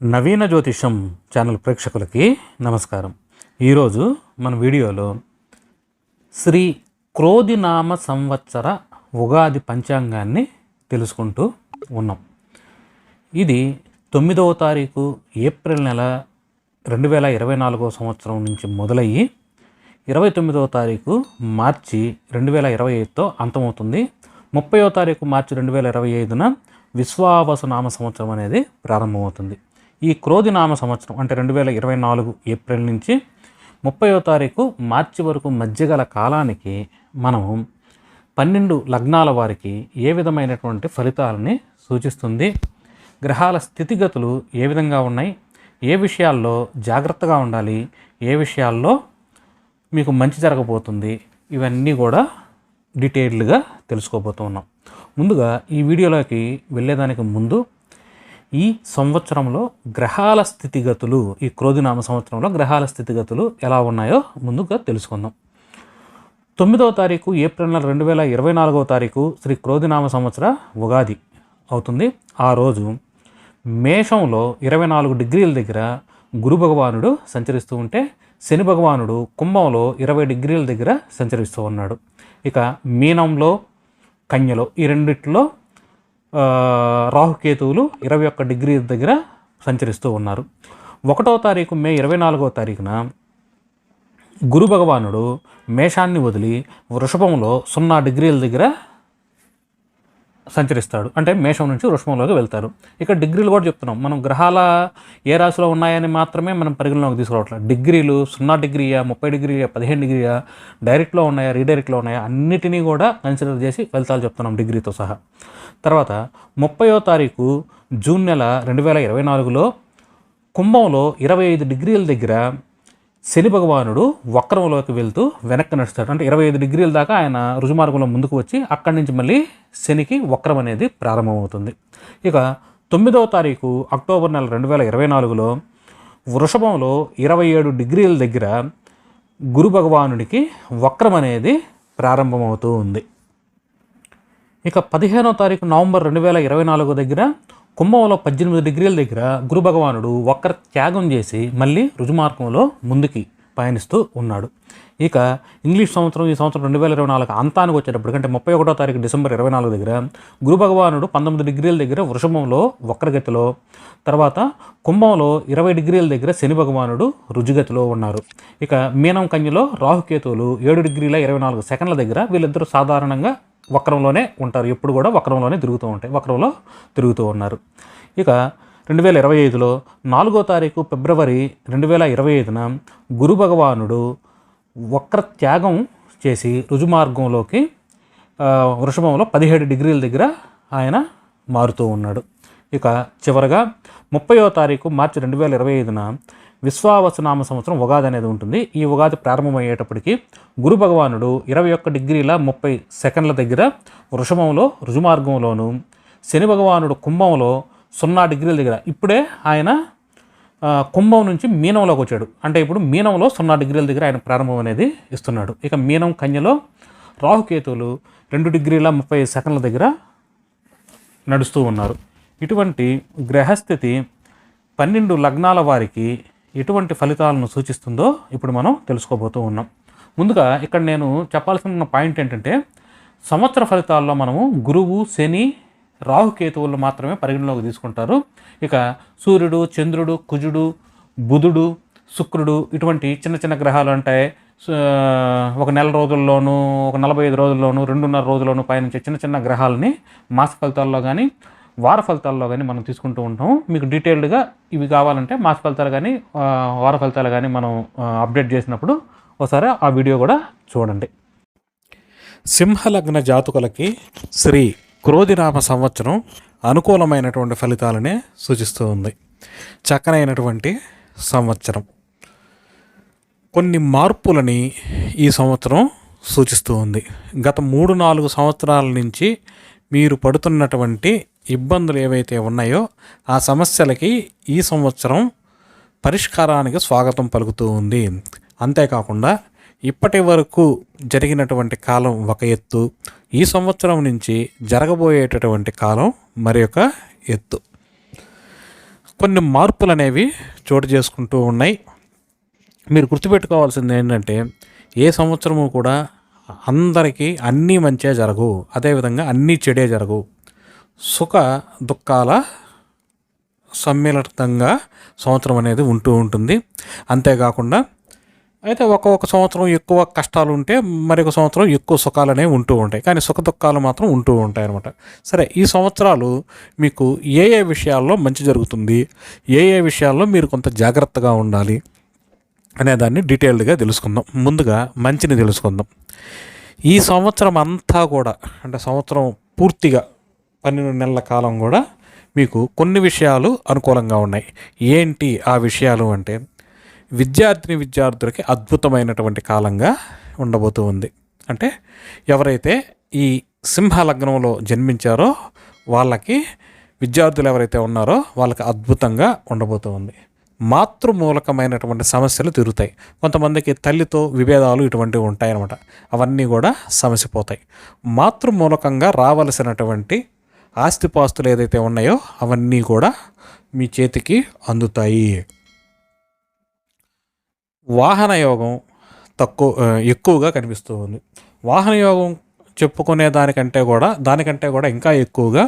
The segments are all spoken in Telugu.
నవీన జ్యోతిషం ఛానల్ ప్రేక్షకులకి నమస్కారం. ఈరోజు మన వీడియోలో శ్రీ క్రోధినామ సంవత్సర ఉగాది పంచాంగాన్ని తెలుసుకుంటూ ఉన్నాం. ఇది తొమ్మిదవ తారీఖు ఏప్రిల్ నెల రెండు వేల ఇరవై నాలుగో సంవత్సరం నుంచి మొదలయ్యి ఇరవై తొమ్మిదవ తారీఖు మార్చి రెండు వేల ఇరవై ఐదుతో అంతమవుతుంది. ముప్పయో తారీఖు మార్చి రెండు వేల ఇరవై ఐదున విశ్వావసనామ సంవత్సరం అనేది ప్రారంభమవుతుంది. ఈ క్రోధి నామ సంవత్సరం అంటే రెండు వేల ఇరవై నాలుగు ఏప్రిల్ నుంచి ముప్పయో తారీఖు మార్చి వరకు మధ్యగల కాలానికి మనము పన్నెండు లగ్నాల వారికి ఏ విధమైనటువంటి ఫలితాలని సూచిస్తుంది? గ్రహాల స్థితిగతులు ఏ విధంగా ఉన్నాయి? ఏ విషయాల్లో జాగ్రత్తగా ఉండాలి? ఏ విషయాల్లో మీకు మంచి జరగబోతుంది? ఇవన్నీ కూడా డీటెయిల్డ్గా తెలుసుకోబోతున్నాం. ముందుగా ఈ వీడియోలోకి వెళ్ళేదానికి ముందు ఈ సంవత్సరంలో గ్రహాల స్థితిగతులు ఈ క్రోధినామ సంవత్సరంలో గ్రహాల స్థితిగతులు ఎలా ఉన్నాయో ముందుగా తెలుసుకుందాం. తొమ్మిదవ తారీఖు ఏప్రిల్ నెల రెండు వేల ఇరవై నాలుగవ తారీఖు శ్రీ క్రోధినామ సంవత్సర ఉగాది అవుతుంది. ఆ రోజు మేషంలో ఇరవై నాలుగు డిగ్రీల దగ్గర గురు భగవానుడు సంచరిస్తూ ఉంటే శని భగవానుడు కుంభంలో ఇరవై డిగ్రీల దగ్గర సంచరిస్తూ ఉన్నాడు. ఇక మీనంలో కన్యలో ఈ రెండిట్లో రాహుకేతువులు ఇరవై ఒక్క డిగ్రీ దగ్గర సంచరిస్తూ ఉన్నారు. ఒకటో తారీఖు మే ఇరవై నాలుగో తారీఖున గురు భగవానుడు మేషాన్ని వదిలి వృషభంలో సున్నా డిగ్రీల దగ్గర సంచరిస్తాడు. అంటే మేషం నుంచి వృషభంలోకి వెళ్తారు. ఇక్కడ డిగ్రీలు కూడా చెప్తున్నాం. మనం గ్రహాల ఏ రాశిలో ఉన్నాయని మాత్రమే మనం పరిగణలోకి తీసుకురావట్లేదు డిగ్రీలు సున్నా డిగ్రీయా ముప్పై డిగ్రీయా పదిహేను డిగ్రీయా డైరెక్ట్లో ఉన్నాయా రీడైరెక్ట్లో ఉన్నాయా అన్నిటినీ కూడా కన్సిడర్ చేసి ఫలితాలు చెప్తున్నాం డిగ్రీతో సహా. తర్వాత ముప్పయో తారీఖు జూన్ నెల రెండు వేల ఇరవై నాలుగులో కుంభంలో ఇరవై ఐదు డిగ్రీల దగ్గర శని భగవానుడు వక్రంలోకి వెళ్తూ వెనక్కి నడుస్తాడు. అంటే ఇరవై ఐదు డిగ్రీల దాకా ఆయన రుజుమార్గంలో ముందుకు వచ్చి అక్కడి నుంచి మళ్ళీ శనికి వక్రం అనేది ప్రారంభమవుతుంది. ఇక తొమ్మిదవ తారీఖు అక్టోబర్ నెల రెండు వేల ఇరవై నాలుగులో వృషభంలో ఇరవై ఏడు డిగ్రీల దగ్గర గురు భగవానుడికి వక్రం అనేది ప్రారంభమవుతూ ఉంది. ఇక పదిహేనో తారీఖు నవంబర్ రెండు వేల ఇరవై నాలుగు దగ్గర కుంభంలో పద్దెనిమిది డిగ్రీల దగ్గర గురు భగవానుడు ఒక్కరు త్యాగం చేసి మళ్ళీ రుజుమార్గంలో ముందుకి పయనిస్తూ ఉన్నాడు. ఇక ఇంగ్లీష్ సంవత్సరం ఈ సంవత్సరం రెండు వేల ఇరవై నాలుగు అంతానికి వచ్చేటప్పుడు అంటే ముప్పై ఒకటో తారీఖు డిసెంబర్ ఇరవై నాలుగు దగ్గర గురు భగవానుడు పంతొమ్మిది డిగ్రీల దగ్గర వృషభంలో వక్రగతిలో తర్వాత కుంభంలో ఇరవై డిగ్రీల దగ్గర శని భగవానుడు రుజుగతిలో ఉన్నారు. ఇక మీనం కన్యలో రాహుకేతువులు ఏడు డిగ్రీల ఇరవై నాలుగు సెకండ్ల దగ్గర వీళ్ళిద్దరూ సాధారణంగా వక్రంలోనే ఉంటారు. ఎప్పుడు కూడా వక్రంలోనే తిరుగుతూ ఉంటాయి. వక్రంలో తిరుగుతూ ఉన్నారు. ఇక రెండు వేల ఇరవై ఐదులో నాలుగో తారీఖు ఫిబ్రవరి రెండు వేల ఇరవై ఐదున గురు భగవానుడు వక్ర త్యాగం చేసి రుజుమార్గంలోకి వృషభంలో పదిహేడు డిగ్రీల దగ్గర ఆయన మారుతూ ఉన్నాడు. ఇక చివరగా ముప్పయో తారీఖు మార్చి రెండు వేల ఇరవై ఐదున విశ్వావసనామ సంవత్సరం ఉగాది అనేది ఉంటుంది. ఈ ఉగాది ప్రారంభమయ్యేటప్పటికి గురు భగవానుడు ఇరవై ఒక్క డిగ్రీల ముప్పై సెకండ్ల దగ్గర వృషభంలో రుజుమార్గంలోను శని భగవానుడు కుంభంలో సున్నా డిగ్రీల దగ్గర ఇప్పుడే ఆయన కుంభం నుంచి మీనంలోకి వచ్చాడు. అంటే ఇప్పుడు మీనంలో సున్నా డిగ్రీల దగ్గర ఆయన ప్రారంభం అనేది ఇస్తున్నాడు. ఇక మీనం కన్యలో రాహుకేతువులు రెండు డిగ్రీల ముప్పై సెకండ్ల దగ్గర నడుస్తూ ఉన్నారు. ఇటువంటి గ్రహస్థితి పన్నెండు లగ్నాల వారికి ఎటువంటి ఫలితాలను సూచిస్తుందో ఇప్పుడు మనం తెలుసుకోబోతూ ఉన్నాం. ముందుగా ఇక్కడ నేను చెప్పాల్సిన పాయింట్ ఏంటంటే సంవత్సర ఫలితాల్లో మనము గురువు శని రాహుకేతువులు మాత్రమే పరిగణలోకి తీసుకుంటారు. ఇక సూర్యుడు చంద్రుడు కుజుడు బుధుడు శుక్రుడు ఇటువంటి చిన్న చిన్న గ్రహాలు ఉంటాయి ఒక నెల రోజుల్లోనూ ఒక నలభై ఐదు రోజుల్లోనూ రెండున్నర రోజుల్లోనూ పయనించే చిన్న చిన్న గ్రహాలని మాస ఫలితాల్లో కానీ వార ఫలితాల్లో కానీ మనం తీసుకుంటూ ఉంటాం. మీకు డీటెయిల్డ్గా ఇవి కావాలంటే మాస ఫలితాలు కానీ వార ఫలితాలు కానీ మనం అప్డేట్ చేసినప్పుడు ఒకసారి ఆ వీడియో కూడా చూడండి. సింహలగ్న జాతకులకి శ్రీ క్రోధినామ సంవత్సరం అనుకూలమైనటువంటి ఫలితాలనే సూచిస్తూ ఉంది. చక్కనైనటువంటి సంవత్సరం. కొన్ని మార్పులని ఈ సంవత్సరం సూచిస్తూ ఉంది. గత మూడు నాలుగు సంవత్సరాల నుంచి మీరు పడుతున్నటువంటి ఇబ్బందులు ఏవైతే ఉన్నాయో ఆ సమస్యలకి ఈ సంవత్సరం పరిష్కారానికి స్వాగతం పలుకుతూ ఉంది. అంతేకాకుండా ఇప్పటి వరకు జరిగినటువంటి కాలం ఒక ఎత్తు ఈ సంవత్సరం నుంచి జరగబోయేటటువంటి కాలం మరి ఒక ఎత్తు. కొన్ని మార్పులు అనేవి చోటు చేసుకుంటూ ఉన్నాయి. మీరు గుర్తుపెట్టుకోవాల్సింది ఏంటంటే ఏ సంవత్సరము కూడా అందరికీ అన్నీ మంచే జరగవు అదేవిధంగా అన్నీ చెడే జరగవు సుఖ దుఃఖాల సమ్మిళితంగా సంవత్సరం అనేది ఉంటూ ఉంటుంది. అంతేకాకుండా అయితే ఒక్కొక్క సంవత్సరం ఎక్కువ కష్టాలు ఉంటే మరొక సంవత్సరం ఎక్కువ సుఖాలు అనేవి ఉంటూ ఉంటాయి. కానీ సుఖ దుఃఖాలు మాత్రం ఉంటూ ఉంటాయి అనమాట సరే ఈ సంవత్సరాలు మీకు ఏ ఏ విషయాల్లో మంచి జరుగుతుంది? ఏ ఏ విషయాల్లో మీరు కొంత జాగ్రత్తగా ఉండాలి? అనే దాన్ని డీటెయిల్డ్గా తెలుసుకుందాం. ముందుగా మంచిని తెలుసుకుందాం. ఈ సంవత్సరం అంతా కూడా అంటే సంవత్సరం పూర్తిగా పన్నెండు నెలల కాలం కూడా మీకు కొన్ని విషయాలు అనుకూలంగా ఉన్నాయి. ఏంటి ఆ విషయాలు అంటే విద్యార్థిని విద్యార్థులకి అద్భుతమైనటువంటి కాలంగా ఉండబోతూ ఉంది. అంటే ఎవరైతే ఈ సింహ లగ్నంలో జన్మించారో వాళ్ళకి విద్యార్థులు ఎవరైతే ఉన్నారో వాళ్ళకి అద్భుతంగా ఉండబోతూ ఉంది. మాతృమూలకమైనటువంటి సమస్యలు తిరుగుతాయి కొంతమందికి తల్లితో విభేదాలు ఇటువంటివి ఉంటాయన్నమాట. అవన్నీ కూడా సమస్య పోతాయి మాతృమూలకంగా రావలసినటువంటి ఆస్తిపాస్తులు ఏదైతే ఉన్నాయో అవన్నీ కూడా మీ చేతికి అందుతాయి. వాహన యోగం తక్కువ ఎక్కువగా కనిపిస్తూ ఉంది. వాహన యోగం చెప్పుకునే దానికంటే కూడా దానికంటే కూడా ఇంకా ఎక్కువగా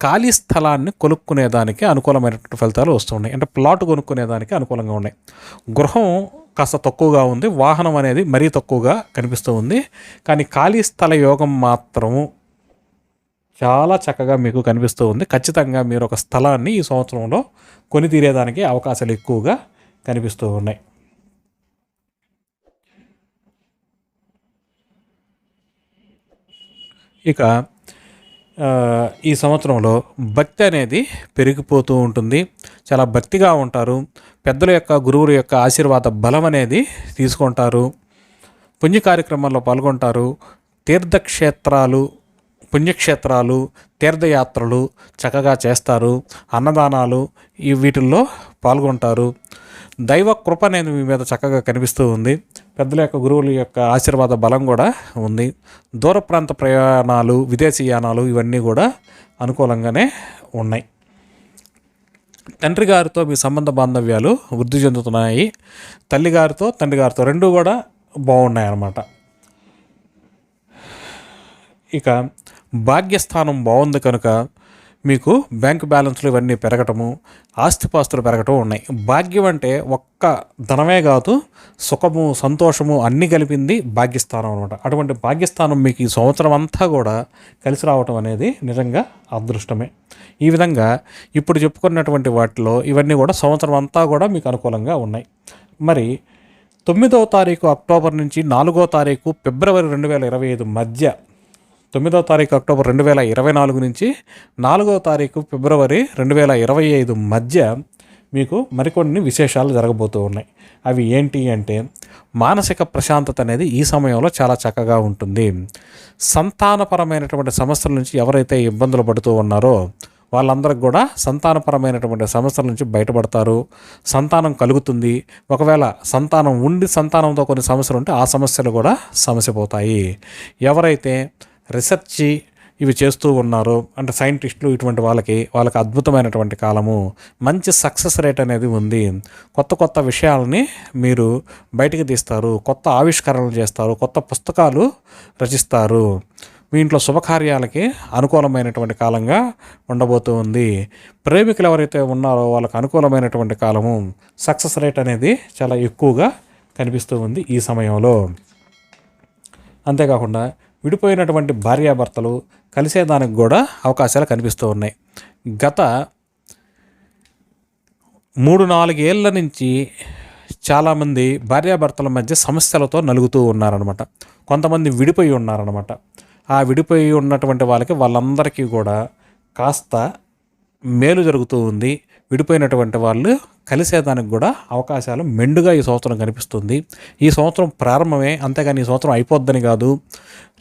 ఖాళీ స్థలాన్ని కొనుక్కునేదానికి అనుకూలమైనటువంటి ఫలితాలు వస్తున్నాయి అంటే ప్లాట్ కొనుక్కునేదానికి అనుకూలంగా ఉన్నాయి. గృహం కాస్త తక్కువగా ఉంది. వాహనం అనేది మరీ తక్కువగా కనిపిస్తూ ఉంది. కానీ ఖాళీ స్థల యోగం మాత్రము చాలా చక్కగా మీకు కనిపిస్తూ ఉంది. ఖచ్చితంగా మీరు ఒక స్థలాన్ని ఈ సంవత్సరంలో కొని తీరేదానికి అవకాశాలు ఎక్కువగా కనిపిస్తూ ఉన్నాయి. ఇక ఈ సంవత్సరంలో భక్తి అనేది పెరిగిపోతూ ఉంటుంది. చాలా భక్తిగా ఉంటారు. పెద్దల యొక్క గురువుల యొక్క ఆశీర్వాద బలం అనేది తీసుకుంటారు. పుణ్య కార్యక్రమాల్లో పాల్గొంటారు. తీర్థక్షేత్రాలు పుణ్యక్షేత్రాలు తీర్థయాత్రలు చక్కగా చేస్తారు. అన్నదానాలు ఈ వీటిల్లో పాల్గొంటారు. దైవ కృప అనేది మీ మీద చక్కగా కనిపిస్తూ ఉంది. పెద్దల యొక్క గురువుల యొక్క ఆశీర్వాద బలం కూడా ఉంది. దూర ప్రాంత ప్రయాణాలు విదేశీ యానాలు ఇవన్నీ కూడా అనుకూలంగానే ఉన్నాయి. తండ్రి గారితో మీ సంబంధ బాంధవ్యాలు వృద్ధి చెందుతున్నాయి. తల్లి గారితో తండ్రి గారితో రెండు కూడా బాగున్నాయి అన్నమాట ఇక భాగ్యస్థానం బాగుంది కనుక మీకు బ్యాంక్ బ్యాలెన్స్లు ఇవన్నీ పెరగటము ఆస్తిపాస్తులు పెరగటం ఉన్నాయి. భాగ్యం అంటే ఒక్క ధనమే కాదు సుఖము సంతోషము అన్నీ కలిపింది భాగ్యస్థానం అనమాట అటువంటి భాగ్యస్థానం మీకు ఈ సంవత్సరం అంతా కూడా కలిసి రావటం అనేది నిజంగా అదృష్టమే. ఈ విధంగా ఇప్పుడు చెప్పుకున్నటువంటి వాటిలో ఇవన్నీ కూడా సంవత్సరం అంతా కూడా మీకు అనుకూలంగా ఉన్నాయి. మరి తొమ్మిదవ తారీఖు అక్టోబర్ నుంచి నాలుగో తారీఖు ఫిబ్రవరి రెండు వేల ఇరవై ఐదు మధ్య తొమ్మిదో తారీఖు అక్టోబర్ రెండు వేల ఇరవై నాలుగు నుంచి నాలుగో తారీఖు ఫిబ్రవరి రెండు వేల ఇరవై ఐదు మధ్య మీకు మరికొన్ని విశేషాలు జరగబోతూ ఉన్నాయి. అవి ఏంటి అంటే మానసిక ప్రశాంతత అనేది ఈ సమయంలో చాలా చక్కగా ఉంటుంది. సంతానపరమైనటువంటి సమస్యల నుంచి ఎవరైతే ఇబ్బందులు పడుతూ ఉన్నారో వాళ్ళందరికి కూడా సంతానపరమైనటువంటి సమస్యల నుంచి బయటపడతారు. సంతానం కలుగుతుంది. ఒకవేళ సంతానం ఉండి సంతానంతో కొన్ని సమస్యలు ఉంటే ఆ సమస్యలు కూడా సమస్య పోతాయి. ఎవరైతే రీసెర్చ్ ఇవి చేస్తూ ఉన్నారు. అంటే సైంటిస్టులు ఇటువంటి వాళ్ళకి వాళ్ళకి అద్భుతమైనటువంటి కాలము మంచి సక్సెస్ రేట్ అనేది ఉంది. కొత్త కొత్త విషయాలని మీరు బయటికి తీస్తారు. కొత్త ఆవిష్కరణలు చేస్తారు. కొత్త పుస్తకాలు రచిస్తారు. మీ ఇంట్లో శుభకార్యాలకి అనుకూలమైనటువంటి కాలంగా ఉండబోతూ ఉంది. ప్రేమికులు ఎవరైతే ఉన్నారో వాళ్ళకి అనుకూలమైనటువంటి కాలము సక్సెస్ రేట్ అనేది చాలా ఎక్కువగా కనిపిస్తూ ఉంది ఈ సమయంలో. అంతేకాకుండా విడిపోయినటువంటి భార్యాభర్తలు కలిసేదానికి కూడా అవకాశాలు కనిపిస్తూ ఉన్నాయి. గత మూడు నాలుగేళ్ళ నుంచి చాలామంది భార్యాభర్తల మధ్య సమస్యలతో నలుగుతూ ఉన్నారనమాట కొంతమంది విడిపోయి ఉన్నారనమాట ఆ విడిపోయి ఉన్నటువంటి వాళ్ళకి వాళ్ళందరికీ కూడా కాస్త మేలు జరుగుతూ ఉంది. విడిపోయినటువంటి వాళ్ళు కలిసేదానికి కూడా అవకాశాలు మెండుగా ఈ సంవత్సరం కనిపిస్తుంది. ఈ సంవత్సరం ప్రారంభమే అంతేగాని ఈ సంవత్సరం అయిపోద్దని కాదు.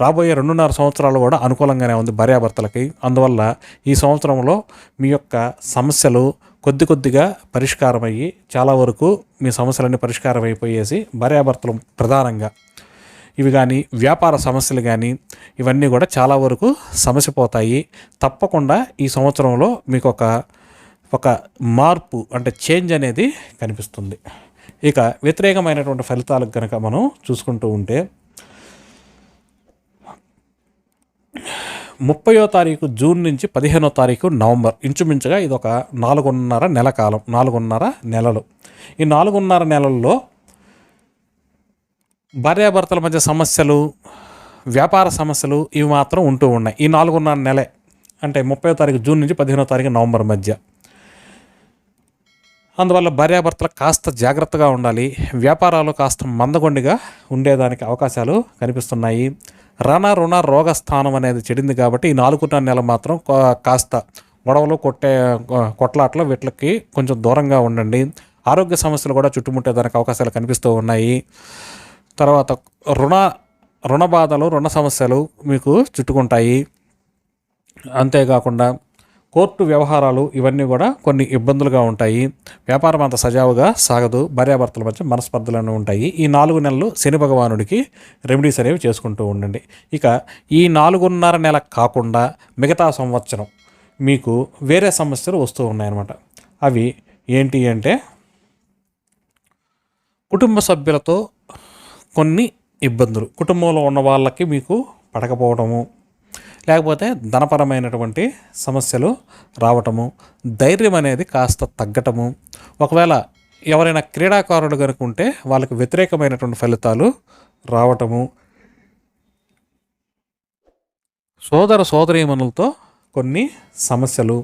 రాబోయే రెండున్నర సంవత్సరాలు కూడా అనుకూలంగానే ఉంది భార్యాభర్తలకి. అందువల్ల ఈ సంవత్సరంలో మీ యొక్క సమస్యలు కొద్ది కొద్దిగా పరిష్కారం అయ్యి చాలా వరకు మీ సమస్యలన్నీ పరిష్కారం అయిపోయేసి భార్యాభర్తలు ప్రధానంగా ఇవి కానీ వ్యాపార సమస్యలు కానీ ఇవన్నీ కూడా చాలా వరకు సమస్య పోతాయి తప్పకుండా ఈ సంవత్సరంలో మీకు ఒక ఒక మార్పు అంటే చేంజ్ అనేది కనిపిస్తుంది. ఇక వ్యతిరేకమైనటువంటి ఫలితాలకు కనుక మనం చూసుకుంటూ ఉంటే ముప్పయో తారీఖు జూన్ నుంచి పదిహేనో తారీఖు నవంబర్ ఇంచుమించుగా ఇది ఒక నాలుగున్నర నెల కాలం నాలుగున్నర నెలలు. ఈ నాలుగున్నర నెలల్లో భార్యాభర్తల మధ్య సమస్యలు వ్యాపార సమస్యలు ఇవి మాత్రం ఉంటూ ఉన్నాయి. ఈ నాలుగున్నర నెలే అంటే ముప్పై తారీఖు జూన్ నుంచి పదిహేనో తారీఖు నవంబర్ మధ్య. అందువల్ల భార్యాభర్తలు కాస్త జాగ్రత్తగా ఉండాలి. వ్యాపారాలు కాస్త మందగొండిగా ఉండేదానికి అవకాశాలు కనిపిస్తున్నాయి. రణ రుణ రోగ స్థానం అనేది చెడింది కాబట్టి ఈ నాలుగున్నర నెల మాత్రం కా- కాస్త గొడవలు కొట్టే కొట్లాట్లు వీటికి కొంచెం దూరంగా ఉండండి. ఆరోగ్య సమస్యలు కూడా చుట్టుముట్టేదానికి అవకాశాలు కనిపిస్తూ ఉన్నాయి. తర్వాత రుణ రుణ బాధలు రుణ సమస్యలు మీకు చుట్టుకుంటాయి. అంతేకాకుండా కోర్టు వ్యవహారాలు ఇవన్నీ కూడా కొన్ని ఇబ్బందులుగా ఉంటాయి. వ్యాపారం అంత సజావుగా సాగదు. భార్యాభర్తల మధ్య మనస్పర్ధలను ఉంటాయి. ఈ నాలుగు నెలలు శని భగవానుడికి రెమెడీస్ అనేవి చేసుకుంటూ ఉండండి. ఇక ఈ నాలుగున్నర నెల కాకుండా మిగతా సంవత్సరం మీకు వేరే సమస్యలు వస్తూ ఉన్నాయన్నమాట. అవి ఏంటి అంటే కుటుంబ సభ్యులతో కొన్ని ఇబ్బందులు. కుటుంబంలో ఉన్న వాళ్ళకి మీకు పడకపోవడము లేకపోతే ధనపరమైనటువంటి సమస్యలు రావటము ధైర్యం అనేది కాస్త తగ్గటము. ఒకవేళ ఎవరైనా క్రీడాకారులు కనుక ఉంటే వాళ్ళకి వ్యతిరేకమైనటువంటి ఫలితాలు రావటము. సోదర సోదరీమణులతో కొన్ని సమస్యలు.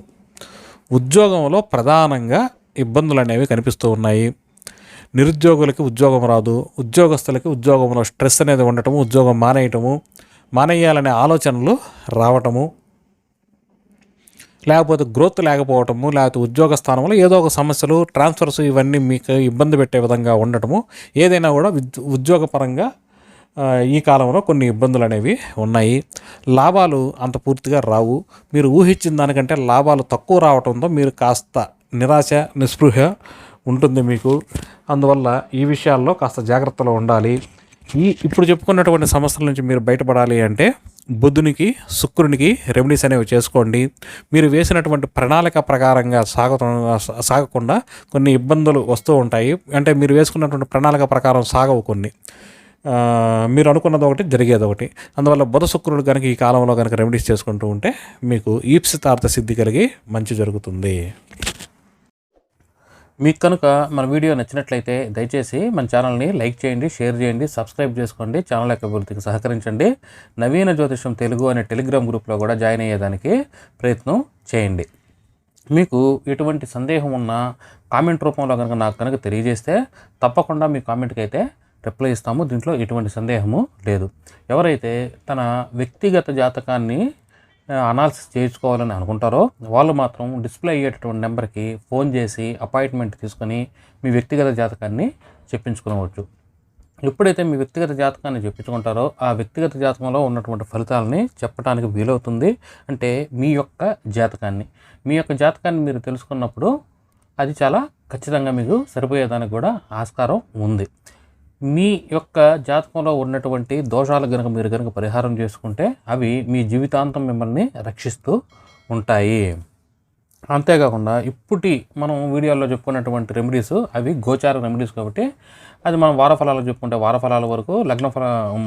ఉద్యోగంలో ప్రధానంగా ఇబ్బందులు అనేవి కనిపిస్తూ ఉన్నాయి. నిరుద్యోగులకి ఉద్యోగం రాదు ఉద్యోగస్తులకి ఉద్యోగంలో స్ట్రెస్ అనేది ఉండటము ఉద్యోగం మానేయటము. మానేయాలనే ఆలోచనలు రావటము లేకపోతే గ్రోత్ లేకపోవటము లేకపోతే ఉద్యోగ స్థానంలో ఏదో ఒక సమస్యలు ట్రాన్స్ఫర్స్ ఇవన్నీ మీకు ఇబ్బంది పెట్టే విధంగా ఉండటము ఏదైనా కూడా ఉద్యోగపరంగా ఈ కాలంలో కొన్ని ఇబ్బందులు అనేవి ఉన్నాయి. లాభాలు అంత పూర్తిగా రావు. మీరు ఊహించిన దానికంటే లాభాలు తక్కువ రావడంతో మీరు కాస్త నిరాశ నిస్పృహ ఉంటుంది మీకు. అందువల్ల ఈ విషయాల్లో కాస్త జాగ్రత్తలో ఉండాలి. ఈ ఇప్పుడు చెప్పుకున్నటువంటి సమస్యల నుంచి మీరు బయటపడాలి అంటే బుద్ధునికి శుక్రునికి రెమెడీస్ అనేవి చేసుకోండి. మీరు వేసినటువంటి ప్రణాళిక ప్రకారంగా సాగుతు సాగకుండా కొన్ని ఇబ్బందులు వస్తూ ఉంటాయి. అంటే మీరు వేసుకున్నటువంటి ప్రణాళిక ప్రకారం సాగవు కొన్ని. మీరు అనుకున్నది ఒకటి జరిగేది ఒకటి. అందువల్ల బుధ శుక్రుడు కనుక ఈ కాలంలో కనుక రెమెడీస్ చేసుకుంటూ ఉంటే మీకు ఈప్సితార్థ సిద్ధి కలిగి మంచి జరుగుతుంది. మీకు కనుక మన వీడియో నచ్చినట్లయితే దయచేసి మన ఛానల్ని లైక్ చేయండి షేర్ చేయండి సబ్స్క్రైబ్ చేసుకోండి ఛానల్ యొక్క అభివృద్ధికి సహకరించండి. నవీన జ్యోతిషం తెలుగు అనే టెలిగ్రామ్ గ్రూప్లో కూడా జాయిన్ అయ్యేదానికి ప్రయత్నం చేయండి. మీకు ఎటువంటి సందేహం ఉన్నా కామెంట్ రూపంలో కనుక నాకు కనుక తెలియజేస్తే తప్పకుండా మీ కామెంట్కి అయితే రిప్లై ఇస్తాము. దీంట్లో ఎటువంటి సందేహము లేదు. ఎవరైతే తన వ్యక్తిగత జాతకాన్ని అనాలిసిస్ చేయించుకోవాలని అనుకుంటారో వాళ్ళు మాత్రం డిస్ప్లే అయ్యేటటువంటి నెంబర్కి ఫోన్ చేసి అపాయింట్మెంట్ తీసుకొని మీ వ్యక్తిగత జాతకాన్ని చెప్పించుకోవచ్చు. ఎప్పుడైతే మీ వ్యక్తిగత జాతకాన్ని చెప్పించుకుంటారో ఆ వ్యక్తిగత జాతకంలో ఉన్నటువంటి ఫలితాలని చెప్పడానికి వీలవుతుంది. అంటే మీ యొక్క జాతకాన్ని. మీ యొక్క జాతకాన్ని మీరు తెలుసుకున్నప్పుడు అది చాలా ఖచ్చితంగా మీకు సరిపోయేదానికి కూడా ఆస్కారం ఉంది. మీ యొక్క జాతకంలో ఉన్నటువంటి దోషాలు కనుక మీరు కనుక పరిహారం చేసుకుంటే అవి మీ జీవితాంతం మిమ్మల్ని రక్షిస్తూ ఉంటాయి. అంతేకాకుండా ఇప్పటి మనం వీడియోలో చెప్పుకున్నటువంటి రెమెడీస్ అవి గోచార రెమెడీస్ కాబట్టి అది మనం వార ఫలాలకు చెప్పుకుంటే వార ఫలాల వరకు లగ్న ఫల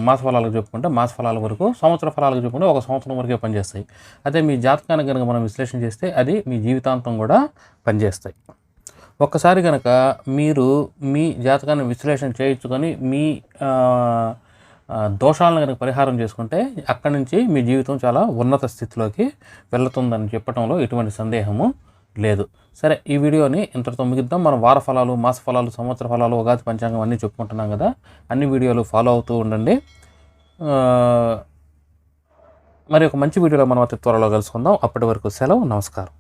మాస ఫలాలకు చెప్పుకుంటే మాస ఫలాల వరకు సంవత్సర ఫలాలకు చెప్పుకుంటే ఒక సంవత్సరం వరకే పనిచేస్తాయి. అదే మీ జాతకాన్ని కనుక మనం విశ్లేషణ చేస్తే అది మీ జీవితాంతం కూడా పనిచేస్తాయి. ఒక్కసారి కనుక మీరు మీ జాతకాన్ని విశ్లేషణ చేయించుకొని మీ దోషాలను కనుక పరిహారం చేసుకుంటే అక్కడి నుంచి మీ జీవితం చాలా ఉన్నత స్థితిలోకి వెళ్తుందని చెప్పడంలో ఎటువంటి సందేహము లేదు. సరే ఈ వీడియోని ఇంతటితో ముగిద్దాం. మనం వార ఫలాలు మాస ఫలాలు సంవత్సర ఫలాలు ఉగాది పంచాంగం అన్నీ చెప్పుకుంటున్నాం కదా అన్ని వీడియోలు ఫాలో అవుతూ ఉండండి. మరి ఒక మంచి వీడియోలో మనం అతి త్వరలో కలుసుకుందాం. అప్పటి వరకు సెలవు నమస్కారం.